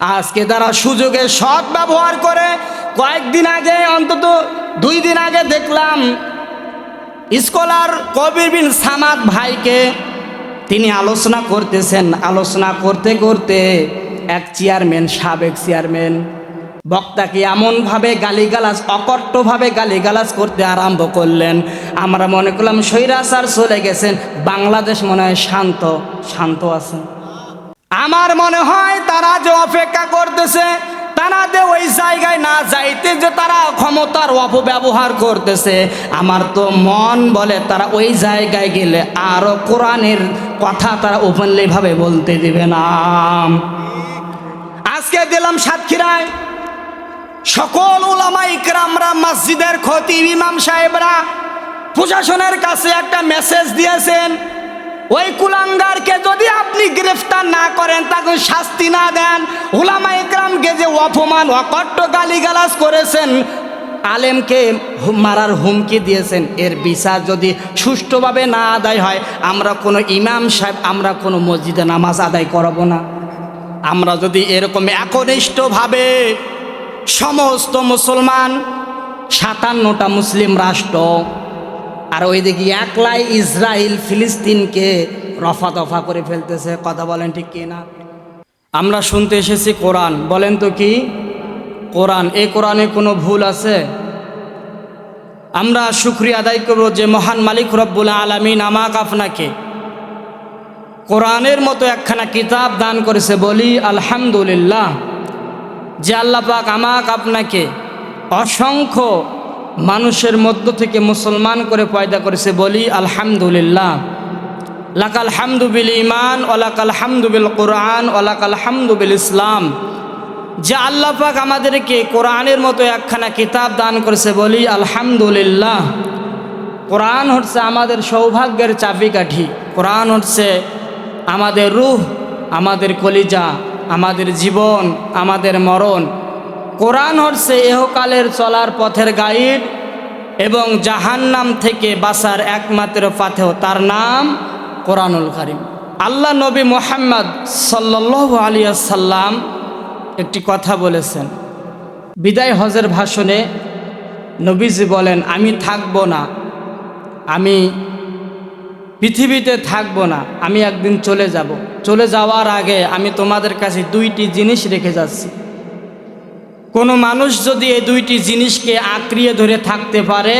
আজকে তারা সুযোগে সৎ ব্যবহার করে। কয়েকদিন আগে, অন্তত দুই দিন আগে দেখলাম, স্কলার কবির বিন সামাদ ভাইকে তিনি আলোচনা করতেছেন। আলোচনা করতে করতে এক চেয়ারম্যান, সাবেক চেয়ারম্যান, বক্তাকে এমনভাবে গালিগালাজ, অকট্টভাবে গালিগালাজ করতে আরম্ভ করলেন। আমরা মনে করলাম, স্বৈরাচার চলে গেছেন। বাংলাদেশ মনে হয় শান্ত শান্ত আছে আমার মনে হয় তারা যে অপেক্ষা করতেছে, তারা যে ওই জায়গায় না যাইতে যে তারা ক্ষমতার অপব্যবহার করতেছে। আমার তো মন বলে তারা ওই জায়গায় গেলে আরও কোরআনের কথা তারা ওপেনলি ভাবে বলতে দিবে না। আজকে দিলাম সাতক্ষীরায়। সকল ওলামা ইকরামরা মসজিদের খতিব ইমাম সাহেবরা প্রশাসনের কাছে একটা মেসেজ দিয়েছেন ওই কুলাঙ্গারকে যদি আপনি গ্রেফতার না করেন, তাকে শাস্তি না দেন। ওলামা ইকরামকে যে অপমান, অকট্ট গালিগালাজ করেছেন, আলেমকে মারার হুমকি দিয়েছেন, এর বিচার যদি সুষ্ঠুভাবে না আদায় হয়, আমরা কোনো ইমাম সাহেব, আমরা কোনো মসজিদে নামাজ আদায় করব না। আমরা যদি এরকম একনিষ্ঠভাবে সমস্ত মুসলমান, সাতান্নটা মুসলিম রাষ্ট্র আর ওই ওইদিকে একলাই ইসরায়েল ফিলিস্তিনকে রফা দফা করে ফেলতেছে। কথা বলেন ঠিক কি না? আমরা শুনতে এসেছি কোরআন। বলেন তো কি? কোরআন। এই কোরআনে কোনো ভুল আছে? আমরা শুক্রিয়া আদায় করব যে মহান মালিক রব্বুল আলমিন আমাক আপনাকে কোরআনের মতো একখানা কিতাব দান করেছে। বলি, আলহামদুলিল্লাহ, যে আল্লাহ পাক আমাক আপনাকে অসংখ্য মানুষের মধ্য থেকে মুসলমান করে পয়দা করেছে বলি, আলহামদুলিল্লাহ। লাকাল হামদু বিল ইমান ওলাকাল হামদু বিল কোরআন ওলাকাল হামদু বিল ইসলাম। যে আল্লাহ পাক আমাদেরকে কোরআনের মতো একখানা কিতাব দান করেছে বলি, আলহামদুলিল্লাহ। কোরআন হচ্ছে আমাদের সৌভাগ্যের চাবিকাঠি। কোরআন হচ্ছে আমাদের রুহ, আমাদের কলিজা, আমাদের জীবন, আমাদের মরণ। কোরআন হচ্ছে এহকালের চলার পথের গাইড এবং জাহান্নাম থেকে বাসার একমাত্র পাথেও তার নাম কোরআনুল কারিম। আল্লাহ নবী মোহাম্মদ সাল্লাহ আলিয়াসাল্লাম একটি কথা বলেছেন। বিদায় হজের ভাষণে নবীজি বলেন, আমি থাকব না। আমি পৃথিবীতে থাকব না। আমি একদিন চলে যাব। চলে যাওয়ার আগে আমি তোমাদের কাছে দুইটি জিনিস রেখে যাচ্ছি। কোনো মানুষ যদি এই দুইটি জিনিসকে আঁকড়িয়ে ধরে থাকতে পারে,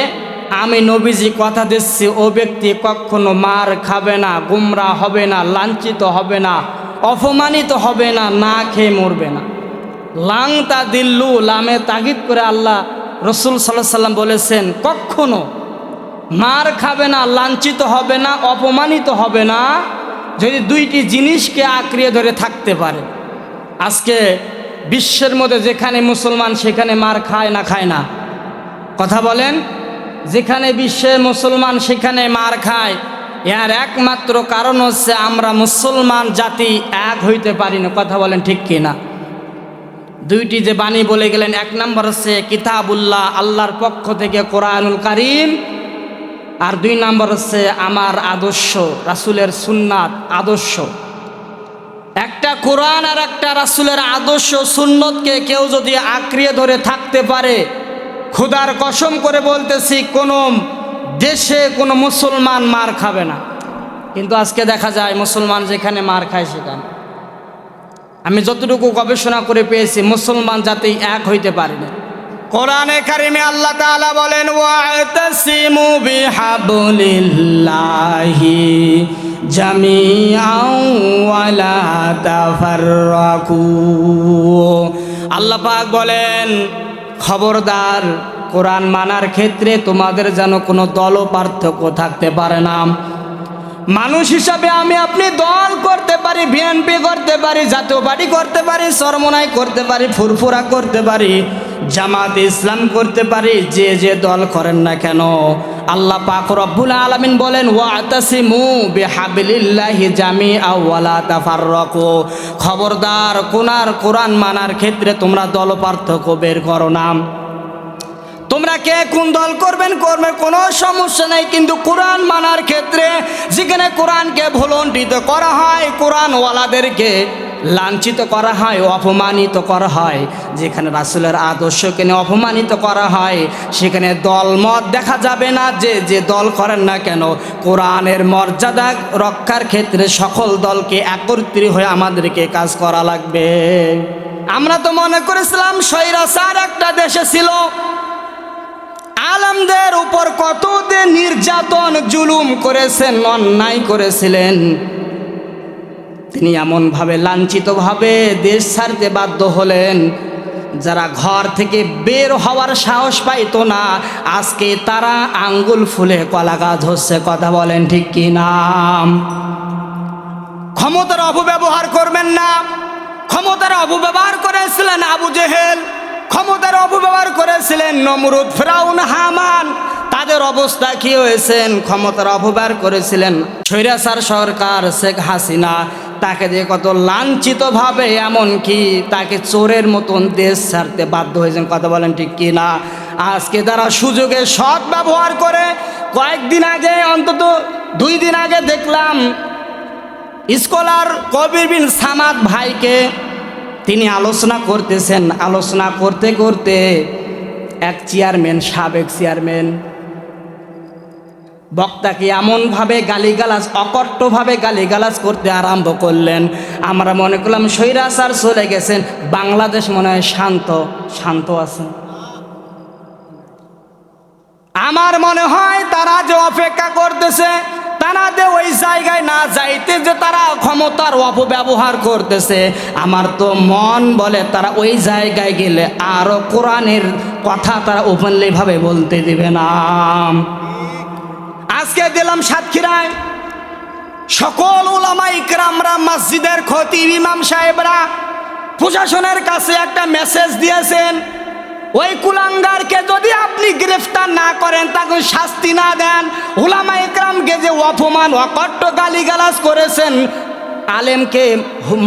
আমি নবীজি কথা দিচ্ছি, ও ব্যক্তি কখনো মার খাবে না, গুমরা হবে না, লাঞ্ছিত হবে না, অপমানিত হবে না না খেয়ে মরবে না। লাংতা দিল্লু লামে তাগিদ করে আল্লাহ রসুল সাল্লাহ সাল্লাম বলেছেন, কখনো মার খাবে না, লাঞ্ছিত হবে না, অপমানিত হবে না, যদি দুইটি জিনিসকে আঁকড়িয়ে ধরে থাকতে পারে। আজকে বিশ্বের মধ্যে যেখানে মুসলমান সেখানে মার খায় না খায় না। কথা বলেন? যেখানে বিশ্বে মুসলমান সেখানে মার খায়। এর একমাত্র কারণ হচ্ছে আমরা মুসলমান জাতি এক হইতে পারি না। কথা বলেন ঠিক কি না দুইটি যে বাণী বলে গেলেন, এক নম্বর হচ্ছে কিতাবুল্লাহ, আল্লাহর পক্ষ থেকে কোরআনুল কারিম। আর দুই নম্বর হচ্ছে আমার আদর্শ, রাসুলের সুন্নাত আদর্শ। একটা কোরআন আর একটা রাসুলের আদর্শ সুন্নতকে কেউ যদি আঁকড়িয়ে ধরে থাকতে পারে ক্ষুধার কসম করে বলতেছি, কোনো দেশে কোনো মুসলমান মার খাবে না। কিন্তু আজকে দেখা যায় মুসলমান যেখানে মার খায় সেখানে। আমি যতটুকু গবেষণা করে পেয়েছি, মুসলমান জাতি এক হইতে পারে না। কোরআনে কারিমে আল্লাহ তাআলা বলেন, ওয়াতাসিমু বিহাবলিল্লাহি জামিআন ওয়ালা তাফাররাকু। আল্লাহ পাক বলেন, খবরদার কোরআন মানার ক্ষেত্রে তোমাদের যেন কোনো দল পার্থক্য থাকতে পারে না। মানুষ হিসাবে আমি আপনি দল করতে পারি, বিএনপি করতে পারি, জাতীয় পার্টি করতে পারি, সরমনাই করতে পারি, ফুরফুরা করতে পারি। জামাত ইসলাম করতে পারি, যে যে দল করেন না কেন। আল্লাহ পাক রব্বুল আলামিন বলেন খবরদার, কোনার, কোরআন মানার ক্ষেত্রে তোমরা দল পার্থক্য বের করো না। তোমরা কে কোন দল করবেন করবে কোনো সমস্যা নেই, কিন্তু কোরআন মানার ক্ষেত্রে যেখানে কোরআনকে ভুলণ্ঠিত করা হয়, কোরআনওয়ালাদেরকে লাঞ্ছিত করা হয়, অপমানিত করা হয়। যেখানে রাসুলের আদর্শকে নিয়ে অপমানিত করা হয়, সেখানে দলমত দেখা যাবে না যে যে দল করেন না কেন। কোরআনের মর্যাদা রক্ষার ক্ষেত্রে সকল দলকে একত্রিত হয়ে আমাদেরকে কাজ করা লাগবে। আমরা তো মনে করেছিলাম সৈরাসার একটা দেশে ছিল। আলমদের উপর কত নির্যাতন, জুলুম করেছেন, অন্যায় করেছিলেন। তিনি এমনভাবে লাঞ্ছিতভাবে দেশ ছাড়তে বাধ্য হলেন। যারা ঘর থেকে বের হওয়ার সাহস পাইতো না, আজকে তারা আঙ্গুল ফুলে কলা গাছ হচ্ছে, কথা বলেন ঠিক কি নাম ক্ষমতার অপব্যবহার করবেন না। ক্ষমতার অপব্যবহার করেছিলেন আবু জেহেল, ক্ষমতার অপব্যবহার করেছিলেন নমরুদ ফেরাউন, হামান। তাদের অবস্থা কি হয়েছেন? ক্ষমতার অপব্যবহার করেছিলেন স্বৈরাচার সরকার শেখ হাসিনা। তাকে যে কত লাঞ্ছিতভাবে, এমনকি তাকে চোরের মতন দেশ ছাড়তে বাধ্য হয়েছেন। কথা বলেন ঠিক কি না আজকে তারা সুযোগে সৎ ব্যবহার করে কয়েকদিন আগে, অন্তত দুই দিন আগে দেখলাম, স্কলার কবির বিন সামাদ ভাইকে তিনি আলোচনা করতেছেন। আলোচনা করতে করতে এক চেয়ারম্যান, সাবেক চেয়ারম্যান বক্তাকে এমনভাবে গালিগালাজ, অকট্টভাবে গালিগালাজ করতে আরম্ভ করলেন। আমরা মনে করলাম স্বৈরাচার চলে গেছেন। বাংলাদেশ মনে হয় শান্ত শান্ত আছে। আমার মনে হয় তারা যে অপেক্ষা করতেছে, তারা যে ওই জায়গায় না যাইতে যে তারা ক্ষমতার অপব্যবহার করতেছে, আমার তো মন বলে তারা ওই জায়গায় গেলে আরও কোরআনের কথা তারা ওপেনলিভাবে বলতে দিবে না। আজকে দিলাম সাতক্ষীরায়। সকল ওলামা ইকরামরা মসজিদের ক্ষতি ইমাম সাহেবরা প্রশাসনের কাছে একটা মেসেজ দিয়েছেন, ওই কুলাঙ্গারকে যদি আপনি গ্রেফতার না করেন, তাকে শাস্তি না দেন। ওলামা ইকরামকে যে অপমান, অকট্ট গালিগালাজ করেছেন, আলেমকে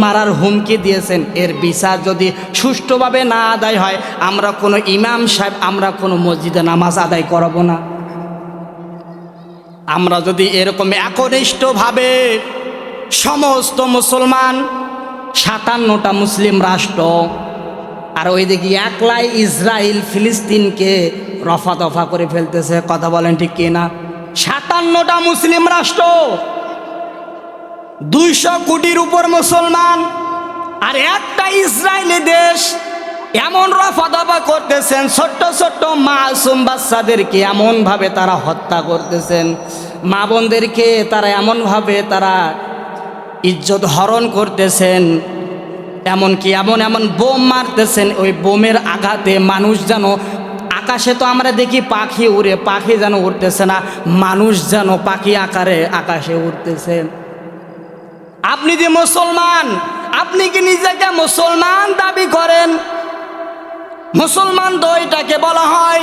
মারার হুমকি দিয়েছেন, এর বিচার যদি সুষ্ঠুভাবে না আদায় হয়, আমরা কোনো ইমাম সাহেব, আমরা কোনো মসজিদে নামাজ আদায় করাবো না। আমরা যদি এরকম একনিষ্ঠভাবে সমস্ত মুসলমান সাতান্নটা মুসলিম রাষ্ট্র আর ওই ওইদিকে একলাই ইসরায়েল ফিলিস্তিনকে রফা দফা করে ফেলতেছে, কথা বলেন ঠিক কিনা সাতান্নটা মুসলিম রাষ্ট্র, দুইশো কোটির উপর মুসলমান, আর একটা ইসরায়েলি দেশ এমন রফা দফা করতেছেন, ছোট্ট ছোট্ট মাসুম বাচ্চাদেরকে এমনভাবে তারা হত্যা করতেছেন। মা বোনদেরকে তারা এমনভাবে তারা ইজ্জত হরণ করতেছেন, এমনকি এমন এমন বোম মারতেছেন, ওই বোমের আঘাতে মানুষ যেন, আকাশে তো আমরা দেখি পাখি উড়ে, পাখি যেন উড়তেছে না, মানুষ যেন পাখি আকারে আকাশে উড়তেছে। আপনি যে মুসলমান, আপনি কি নিজেকে মুসলমান দাবি করেন? মুসলমান তো এটাকে বলা হয়,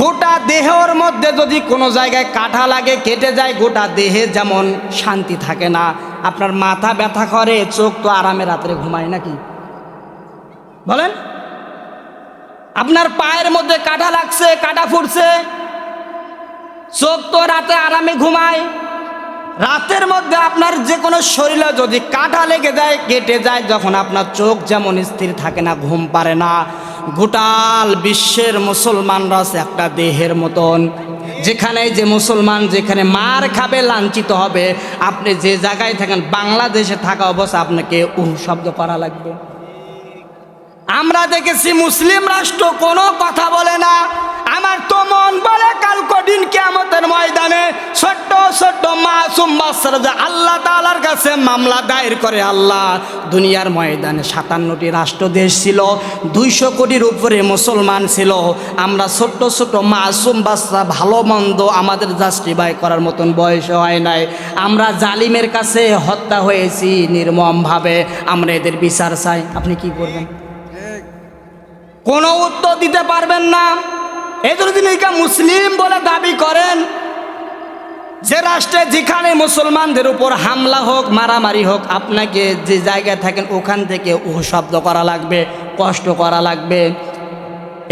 গোটা দেহের মধ্যে যদি কোনো জায়গায় কাঁটা লাগে, কেটে যায়, গোটা দেহে যেমন শান্তি থাকে না। আপনার মাথা ব্যথা করে, চোখ তো আরামে রাত্রে ঘুমায় নাকি? বলেন, আপনার পায়ের মধ্যে কাঁটা লাগছে, কাঁটা ফুটছে, চোখ তো রাতে আরামে ঘুমায়। রাতের মধ্যে আপনার যে কোনো শরীরে যদি কাঁটা লেগে যায়, কেটে যায়, যখন আপনার চোখ যেমন স্থির থাকে না, ঘুম পারে না গোটাল বিশ্বের মুসলমানরা একটা দেহের মতন। যেখানে যে মুসলমান যেখানে মার খাবে, লাঞ্ছিত হবে, আপনি যে জায়গায় থাকেন, বাংলাদেশে থাকা অবস্থা আপনাকে উহ শব্দ করা লাগবে। আমরা দেখেছি মুসলিম রাষ্ট্র কোনো কথা বলে না। মাসুম বাচ্চারা যে আল্লাহ তালার কাছে মামলা দায়ের করে আল্লাহ। দুনিয়ার ময়দানে সাতান্নটি রাষ্ট্র দেশ ছিল, দুইশো কোটির উপরে মুসলমান ছিল। আমরা ছোট্ট ছোট্ট মাসুম বাচ্চা ভালো মন্দ আমাদের জাস্টিফাই করার মতন বয়স হয় নাই। আমরা জালিমের কাছে হত্যা হয়েছি নির্মমভাবে। আমরা এদের বিচার চাই। আপনি কি করবেন? কোনো উত্তর দিতে পারবেন না। তিনি একে মুসলিম বলে দাবি করেন যে রাষ্ট্রে যেখানে মুসলমানদের উপর হামলা হোক, মারামারি হোক, আপনাকে যে জায়গায় থাকেন ওখান থেকে ও শব্দ করা লাগবে, কষ্ট করা লাগবে।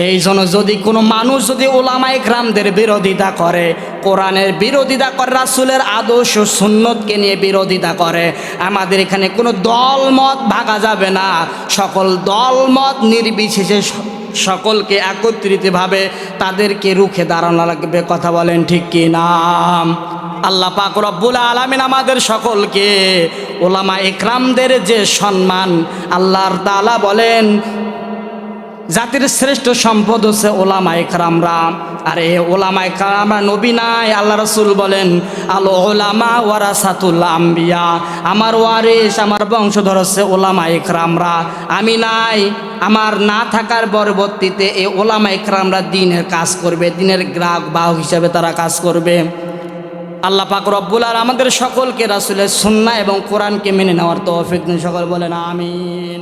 এই জন্য যদি কোনো মানুষ যদি ওলামা ইকরামদের বিরোধিতা করে, কোরআনের বিরোধিতা করে, রাসুলের আদর্শ সুন্নতকে নিয়ে বিরোধিতা করে, আমাদের এখানে কোনো দলমত ভাগা যাবে না। সকল দলমত নির্বিশেষে সকলকে একত্রিতভাবে তাদেরকে রুখে দাঁড়ানো লাগবে। কথা বলেন ঠিক কি নাম আল্লাহ পাক রব্বুল আলামিন আমাদের সকলকে ওলামা ইকরামদের যে সম্মান, আল্লাহর তাআলা বলেন, জাতির শ্রেষ্ঠ সম্পদ হচ্ছে ওলামা একরামরা। আর এ ওলামা একরামরা নবী নাই, আল্লাহ রসুল বলেন, আলো ওলামা ওয়ারাসাতুল আম্বিয়া। আমার ওয়ারিস আমার বংশধর হচ্ছে ওলামা একরামরা। আমি নাই, আমার না থাকার পরবর্তীতে এই ওলামা একরামরা দিনের কাজ করবে, দিনের গ্রাহক বাহক হিসাবে তারা কাজ করবে। আল্লাহ পাক রব্বুল আর আমাদের সকলকে রাসুলের সুন্না এবং কোরআনকে মেনে নেওয়ার তৌফিক সকল বলেন, আমিন।